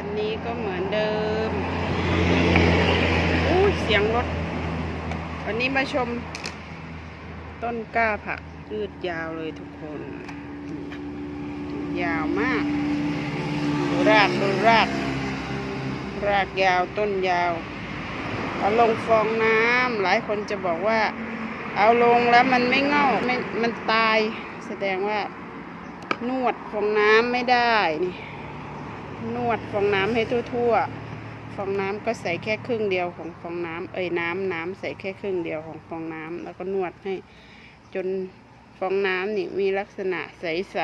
วันนี้ก็เหมือนเดิมอู้เสียงรถ วันนี้มาชมต้นกล้าผักยืดยาวเลยทุกคน ยาวมาก ดูรากดูราก รากยาวต้นยาวเอาลงฟองน้ำหลายคนจะบอกว่า เอาลงแล้วมันไม่เง่าไม่มันตาย แสดงว่านวดฟองน้ำไม่ได้นี่ นวดฟองน้ำให้ทั่วๆ ฟองน้ำก็ใส่แค่ครึ่งเดียวของฟองน้ำเอ้ยน้ำน้ำใส่แค่ครึ่งเดียวของฟองน้ำแล้วก็นวดให้ จนฟองน้ำนี่มีลักษณะใส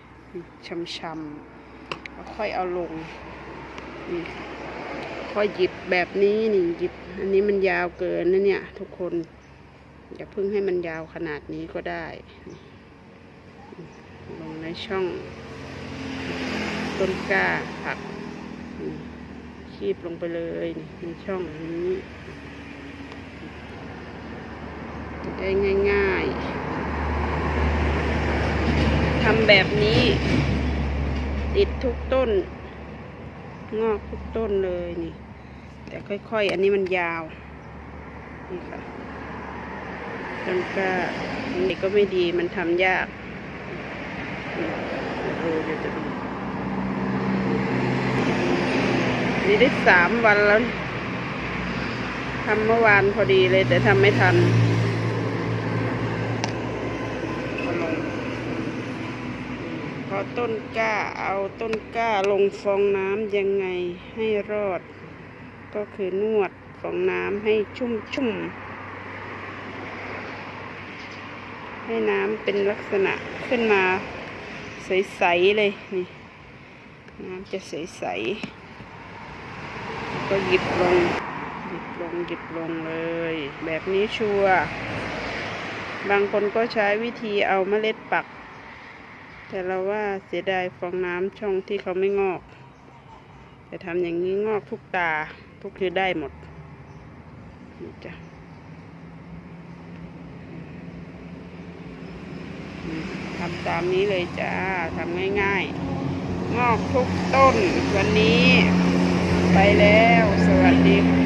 ๆช่ำๆแล้วค่อยเอาลงนี่ค่ะค่อยหยิบแบบนี้นี่หยิบ อันนี้มันยาวเกินนะเนี่ย ทุกคนอย่าเพิ่งให้มันยาวขนาดนี้ก็ได้ ลงในช่อง ต้นกล้าผักคีบลงไปเลยในช่องนี้ได้ง่าย ๆทำแบบนี้ ติดทุกต้น งอกทุกต้นเลยนี่ แต่ค่อยๆ อันนี้มันยาว นี่ค่ะต้นกล้าอันนี้ก็ไม่ดีมันทำยากนี่เดี๋ยวดูเดี๋ยวจะดู นี่ได้สามวันแล้วทำเมื่อวานพอดีเลย แต่ทำไม่ทันพอต้นกล้าเอาต้นกล้าลงฟองน้ำยังไงให้รอด ก็คือนวดฟองน้ำให้ชุ่มชุ่มให้น้ำเป็นลักษณะขึ้นมาใส ๆ เลย นี่ น้ำจะใส ๆ ก็หยิบลง หยิบลงหยิบลงเลย แบบนี้ชัวร์บางคนก็ใช้วิธีเอาเมล็ดปัก แต่เราว่าเสียดายฟองน้ำช่องที่เขาไม่งอก แต่ทำอย่างนี้งอกทุกตาทุกคือได้หมดนี่จ้ะทำตามนี้เลยจ้าทำง่ายๆ งอกทุกต้นวันนี้ ไปแล้ว สวัสดี